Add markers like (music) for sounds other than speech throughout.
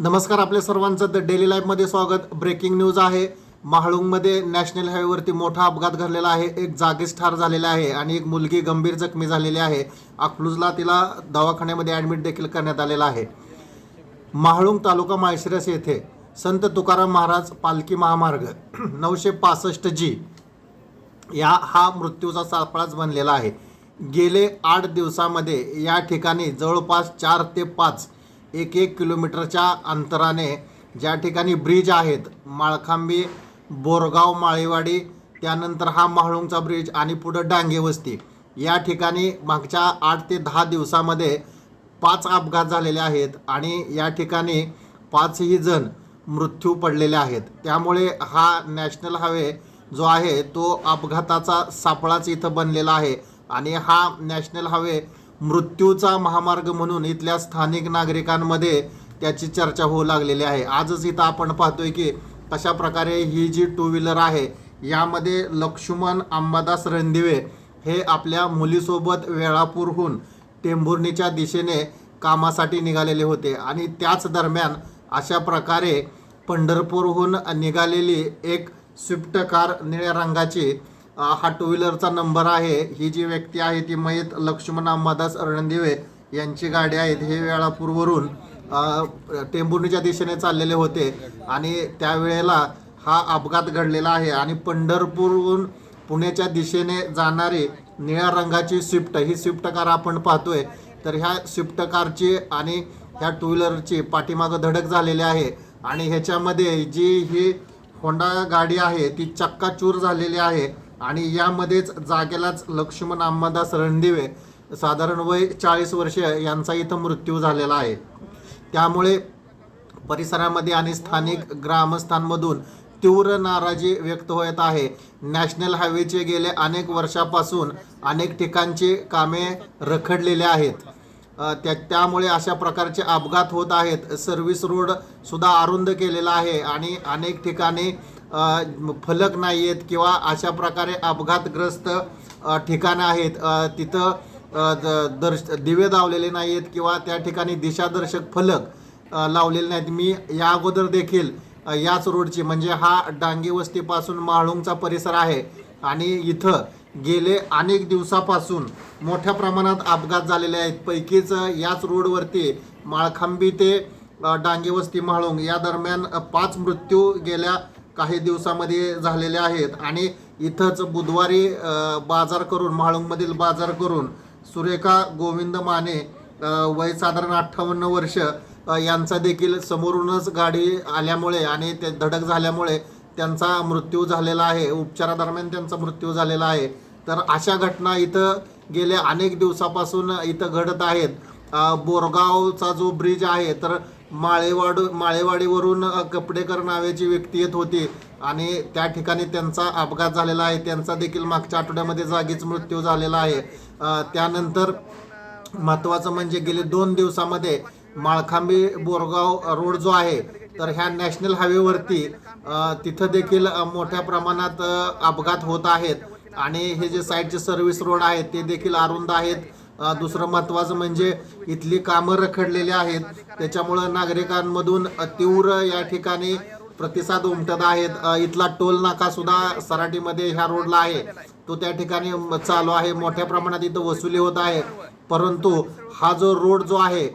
नमस्कार आपल्या सर्वांचं. द डेली लाईफमध्ये स्वागत. ब्रेकिंग न्यूज आहे. महाळुंगमध्ये नॅशनल हायवेवरती मोठा अपघात घडलेला आहे. एक जागीच ठार झालेला आहे आणि एक मुलगी गंभीर जखमी झालेली आहे. अकलूजला तिला दवाखान्यामध्ये ॲडमिट देखील करण्यात आलेला आहे. महाळुंग तालुका माळशिरस येथे संत तुकाराम महाराज पालखी महामार्ग (clears throat) नऊशे पासष्ट जी या हा मृत्यूचा सापळाच बनलेला आहे. गेले आठ दिवसामध्ये या ठिकाणी जवळपास चार ते पाच एक एक किलोमीटरच्या अंतराने ज्या ठिकाणी ब्रिज आहेत माळखांबी बोरगाव माळेवाडी त्यानंतर हा म्हाळुंगचा ब्रिज आणि पुढं डांगे वस्ती. या ठिकाणी मागच्या आठ ते दहा दिवसामध्ये पाच अपघात झालेले आहेत आणि या ठिकाणी पाचही जण मृत्यू पडलेले आहेत. त्यामुळे हा नॅशनल हायवे जो आहे तो अपघाताचा सापळाच इथं बनलेला आहे आणि हा नॅशनल हायवे मृत्यूचा महामार्ग म्हणून इथल्या स्थानिक नागरिकांमध्ये त्याची चर्चा होऊ लागलेली आहे. आजच इथं आपण पाहतोय की कशा प्रकारे ही जी टू व्हीलर आहे यामध्ये लक्ष्मण अंबादास रणदिवे हे आपल्या मुलीसोबत वेळापूरहून टेंभुर्णीच्या दिशेने कामासाठी निघालेले होते आणि त्याच दरम्यान अशा प्रकारे पंढरपूरहून निघालेली एक स्विफ्ट कार निळ्या रंगाची हा टू व्हीलरचा नंबर आहे. ही जी व्यक्ती आहे ती मयत लक्ष्मण अंबादास अरणदिवे यांची गाडी आहेत हे वेळापूरवरून टेंभुर्णीच्या दिशेने चाललेले होते. आणि त्यावेळेला हा अपघात घडलेला आहे. आणि पंढरपूरहून पुण्याच्या दिशेने जाणारी निळ्या रंगाची स्विफ्ट ही स्विफ्ट कार आपण पाहतोय. तर ह्या स्विफ्ट कारची आणि ह्या टू व्हीलरची पाठीमागं धडक झालेली आहे. आणि ह्याच्यामध्ये जी ही होंडा गाडी आहे ती चक्काचूर झालेली आहे. आणि यामध्येच जागेलाच लक्ष्मण अंबादास रणदिवे साधारण वय चाळीस वर्ष यांचा इथं मृत्यू झालेला आहे. त्यामुळे परिसरामध्ये आणि स्थानिक ग्रामस्थांमधून तीव्र नाराजी व्यक्त होत आहे. नॅशनल हायवेचे गेले अनेक वर्षापासून अनेक ठिकाणची कामे रखडलेले आहेत. त्या त्यामुळे अशा प्रकारचे अपघात होत आहेत. सर्व्हिस रोड सुद्धा अरुंद केलेला आहे आणि अनेक ठिकाणी फलक नाही आहेत किंवा अशा प्रकारे अपघातग्रस्त ठिकाणं आहेत. तिथं द- दर्श दिवे लावलेले नाही आहेत किंवा त्या ठिकाणी दिशादर्शक फलक लावलेले नाहीत. मी या अगोदर देखील याच रोडची म्हणजे हा डांगी वस्तीपासून माळुंगचा परिसर आहे आणि इथं गेले अनेक दिवसापासून मोठ्या प्रमाणात अपघात झालेले आहेत. पैकीच याच रोडवरती माळखांबी ते डांगी वस्ती माळुंग या दरम्यान पाच मृत्यू गेल्या काही दिवसामध्ये झालेले आहेत. आणि इथंच बुधवारी बाजार करून म्हाळुंगमधील बाजार करून सुरेखा गोविंद माने वय साधारण अठ्ठावन्न वर्ष यांचा देखील समोरूनच गाडी आल्यामुळे आणि ते धडक झाल्यामुळे त्यांचा मृत्यू झालेला आहे. उपचारादरम्यान त्यांचा मृत्यू झालेला आहे. तर अशा घटना इथं गेल्या अनेक दिवसापासून इथं घडत आहेत. बोरगावचा जो ब्रिज आहे तर माळेवाड माळेवाडीवरून कपडेकर नावाची व्यक्ती येत होती. आणि त्या ठिकाणी त्यांचा अपघात झालेला आहे. त्यांचा देखील मागच्या आठवड्यामध्ये जागीच मृत्यू झालेला आहे. त्यानंतर महत्त्वाचं म्हणजे गेले दोन दिवसामध्ये माळखांबी बोरगाव रोड जो आहे तर ह्या नॅशनल हायवेवरती तिथं देखील मोठ्या प्रमाणात अपघात होत आहेत. आणि हे जे साईडचे सर्व्हिस रोड आहेत ते देखील अरुंद आहेत. दुसरं महत्त्वाचं म्हणजे इथली कामं रखडलेली आहेत. त्याच्यामुळं नागरिकांमधून तीव्र या ठिकाणी प्रतिसाद उमटत आहेत. इथला टोल नाका सुद्धा सराटीमध्ये ह्या रोडला आहे. तो त्या ठिकाणी चालू आहे. मोठ्या प्रमाणात इथं वसुली होत आहे. परंतु हा जो रोड जो आहे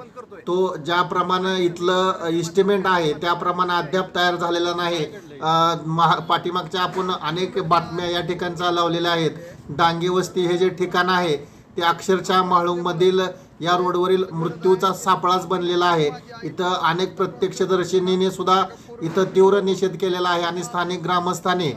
तो ज्याप्रमाणे इथलं इस्टिमेंट आहे त्याप्रमाणे अद्याप तयार झालेला नाही. महा पाठीमागच्या आपण अनेक बातम्या या ठिकाणचा चालवलेल्या आहेत. डांगे वस्ती हे जे ठिकाण आहे ते अक्षरशः माळुंगमधील या रोडवरील मृत्यूचा सापळाच बनलेला आहे. इथं अनेक प्रत्यक्षदर्शिनीने सुद्धा इथं तीव्र निषेध केलेला आहे आणि स्थानिक ग्रामस्थांनी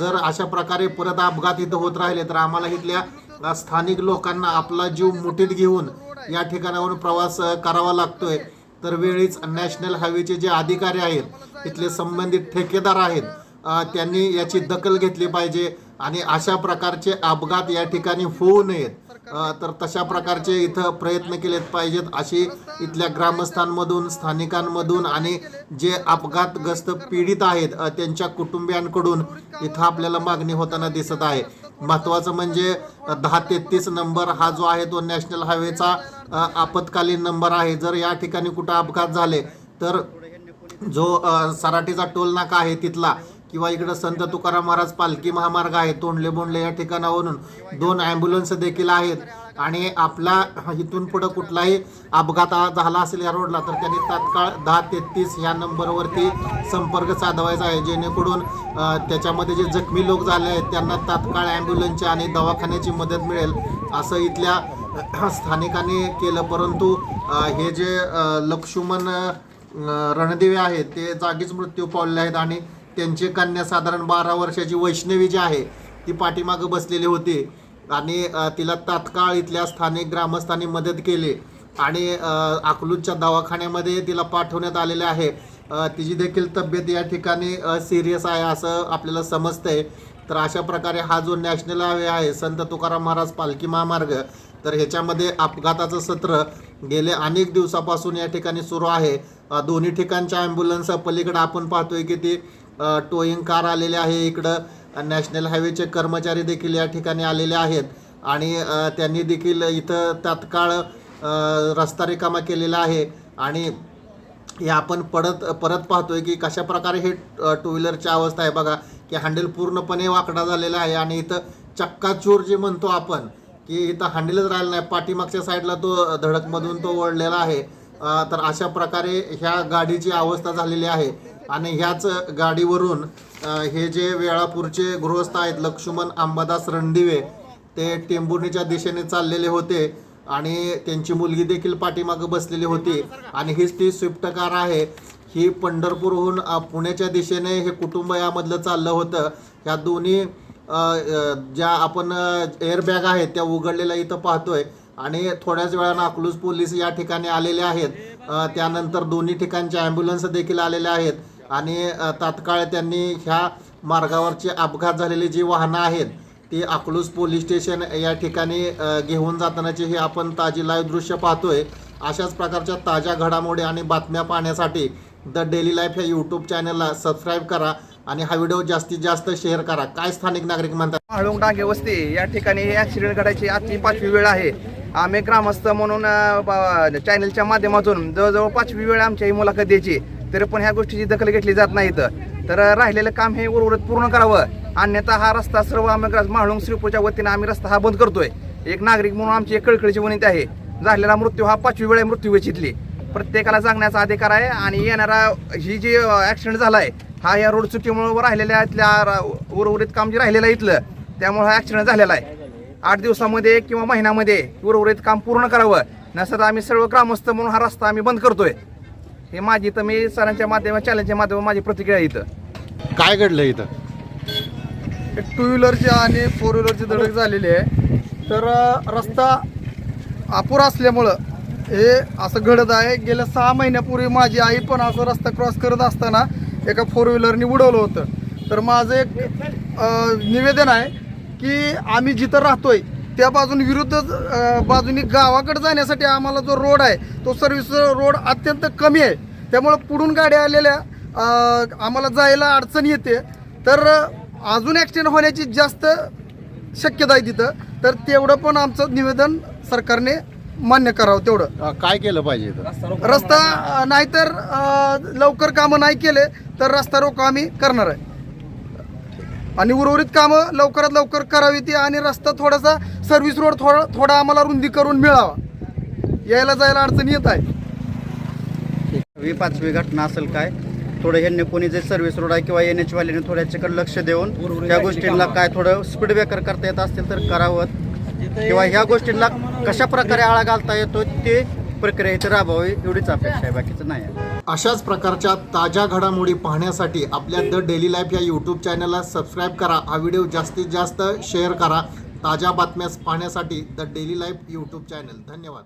जर अशा प्रकारे परत अपघात इथं होत राहिले तर आम्हाला इथल्या स्थानिक लोकांना आपला जीव मुठीत घेऊन या ठिकाणावरून प्रवास करावा लागतोय. तर वेळीच नॅशनल हायवेचे जे अधिकारी आहेत इथले संबंधित ठेकेदार आहेत त्यांनी याची दखल घेतली पाहिजे आणि अशा प्रकारचे अपघात या ठिकाणी होऊ नयेत. तर तशा प्रकारचे इथं प्रयत्न केलेत पाहिजेत अशी इथल्या ग्रामस्थांमधून स्थानिकांमधून आणि जे अपघातग्रस्त पीडित आहेत त्यांच्या कुटुंबियांकडून इथं आपल्याला मागणी होताना दिसत आहे. महत्त्वाचं म्हणजे दहा तेहतीस नंबर हा जो आहे तो नॅशनल हायवेचा आपत्कालीन नंबर आहे. जर या ठिकाणी कुठं अपघात झाले तर जो सराठीचा सराटीचा टोल नाका आहे तिथला किंवा इकडं संत तुकाराम महाराज पालखी महामार्ग आहे तोंडले बोंडले या ठिकाणावरून दोन ॲम्ब्युलन्स देखील आहेत. आणि आपला इथून पुढं कुठलाही अपघात झाला असेल या रोडला तर त्यांनी तात्काळ दहा तेहतीस ह्या नंबरवरती संपर्क साधवायचा आहे. जेणेकरून त्याच्यामध्ये जे जखमी लोक झाले आहेत त्यांना तात्काळ ॲम्ब्युलन्सची आणि दवाखान्याची मदत मिळेल असं इथल्या स्थानिकांनी केलं. परंतु हे जे लक्ष्मण रणदेवे आहेत ते जागीच मृत्यू पावले आहेत. आणि त्यांची कन्या साधारण बारा वर्षाची वैष्णवी जी आहे ती पाठीमागं बसलेली होती. आणि तिला तात्काळ इथल्या स्थानिक ग्रामस्थांनी मदत केली. आणि अकलूजच्या दवाखान्यामध्ये तिला पाठवण्यात आलेले आहे. तिची देखील तब्येत या ठिकाणी सिरियस आहे असं आपल्याला समजतंय. तर अशा प्रकारे हा जो नॅशनल हायवे आहे संत तुकाराम महाराज पालखी महामार्ग तर ह्याच्यामध्ये अपघाताचं सत्र गेले अनेक दिवसापासून या ठिकाणी सुरू आहे. दोन्ही ठिकाणच्या ॲम्ब्युलन्स पलीकडे आपण पाहतोय की ती टोईंग कार आलेले आहे इकडं. नॅशनल हायवेचे कर्मचारी देखील या ठिकाणी आलेले आहेत. आणि त्यांनी देखील इथं तात्काळ रस्ता रिकामा केलेला आहे. आणि हे आपण पडत परत पाहतोय की कशा प्रकारे हे टू व्हीलरची अवस्था आहे. बघा की हँडल पूर्णपणे वाकडा झालेला आहे. आणि इथं चक्काचूर जे म्हणतो आपण की इथं हँडलच राहिला नाही. पाठीमागच्या साईडला तो धडकमधून तो ओढलेला आहे. तर अशा प्रकारे ह्या गाडीची अवस्था झालेली आहे. आणि ह्याच गाडीवरून हे जे वेळापूरचे गृहस्थ आहेत लक्ष्मण अंबादास रणदिवे ते टेंभुर्णीच्या दिशेने चाललेले होते आणि त्यांची मुलगी देखील पाठीमागं बसलेली होती. आणि हीच ती स्विफ्ट कार आहे. ही पंढरपूरहून पुण्याच्या दिशेने हे कुटुंब यामधलं चाललं होतं. ह्या दोन्ही ज्या आपण एअरबॅग आहेत त्या उघडलेल्या इथं पाहतोय. आणि थोड्याच वेळानं अकलूज पोलीस या ठिकाणी आलेले आहेत. त्यानंतर दोन्ही ठिकाणच्या ॲम्ब्युलन्स देखील आलेल्या आहेत. आणि तात्काळ त्यांनी ह्या मार्गावरची अपघात झालेली जी वाहनं आहेत ती अकलूज पोलीस स्टेशन या ठिकाणी घेऊन जातानाची हे आपण ताजी लाईव्ह दृश्य पाहतोय. अशाच प्रकारच्या ताज्या घडामोडी आणि बातम्या पाहण्यासाठी द डेली लाईफ या यूट्यूब चॅनलला सबस्क्राईब करा आणि हा व्हिडिओ जास्तीत जास्त शेअर करा. काय स्थानिक नागरिक म्हणतात? म्हाळुंग डांगे वस्ती या ठिकाणी हे ॲक्सिडेंट घडायची आजची पाचवी वेळ आहे. आम्ही ग्रामस्थ म्हणून चॅनलच्या माध्यमातून जवळजवळ पाचवी वेळ आमच्या ही मुलाखत द्यायची. तरी पण ह्या गोष्टीची दखल घेतली जात नाही इथं. तर राहिलेलं काम हे उर्वरित पूर्ण करावं. अन्यथा हा रस्ता सर्व आम्ही ग्रास- म्हाळुंग श्रीपूरच्या वतीनं आम्ही रस्ता हा बंद करतोय. एक नागरिक म्हणून आमची एक कळकळीची विनंती आहे. झालेला मृत्यू हा पाचवी वेळा मृत्यू वेचितली. प्रत्येकाला जगण्याचा अधिकार आहे आणि येणारा ही जी ॲक्सिडेंट झाला आहे हा या रोड चुकीमुळे राहिलेल्या इथल्या उर्वरित काम जे राहिलेलं आहे इथलं त्यामुळे हा ॲक्सिडेंट झालेला आहे. आठ दिवसामध्ये किंवा महिन्यामध्ये उर्वरित काम पूर्ण करावं. नसत आम्ही सर्व ग्रामस्थ म्हणून हा रस्ता आम्ही बंद करतोय. हे माझी तर मी सरांच्या माध्यमात चॅनलच्या माध्यमात माझी प्रतिक्रिया इथं. काय घडलं इथं? टू व्हीलरची आणि फोर व्हीलरची धडक झालेली आहे. तर अ, रस्ता अपुरा असल्यामुळं हे असं घडत आहे. गेल्या सहा महिन्यापूर्वी माझी आई पण असं रस्ता क्रॉस करत असताना एका फोर व्हीलरनी उडवलं होतं. तर माझं एक अ, निवेदन आहे की आम्ही जिथं राहतोय त्या बाजून विरुद्ध बाजूनी गावाकडे जाण्यासाठी आम्हाला जो रोड आहे तो सर्व्हिस रोड अत्यंत कमी आहे. त्यामुळं पुढून गाड्या आलेल्या आम्हाला जायला अडचण येते. तर अजून ॲक्सिडेंट होण्याची जास्त शक्यता आहे तिथं. तर तेवढं पण आमचं निवेदन सरकारने मान्य करावं तेवढं. काय केलं पाहिजे रस्ता नाहीतर लवकर कामं नाही केले तर रस्ता रोको आम्ही करणार आहे. आणि उर्वरित कामं लवकरात लवकर करावी ती आणि रस्ता थोडासा सर्व्हिस रोड थोडा थोडा आम्हाला रुंदी करून मिळावा. यायला जायला अडचण येत आहे ही पाचवी घटना असेल काय? थोडं ह्यांनी कोणी जे सर्व्हिस रोड आहे किंवा एन एच वाल्याने थोडं याच्याकडे लक्ष देऊन त्या गोष्टींना काय थोडं स्पीड ब्रेकर करता येत असतील तर करावं. किंवा ह्या गोष्टींना कशा प्रकारे आळा घालता येतो ते प्रक्रिया इथे राबवावी एवढीच अपेक्षा आहे बाकीचं नाही आहे. अशाच प्रकारच्या ताज्या घडामोडी पाहण्यासाठी आपल्या द डेली लाईफ या यूट्यूब चॅनलला सबस्क्राईब करा. हा व्हिडिओ जास्तीत जास्त शेअर करा. ताज्या बातम्या पाहण्यासाठी the daily life YouTube channel. धन्यवाद.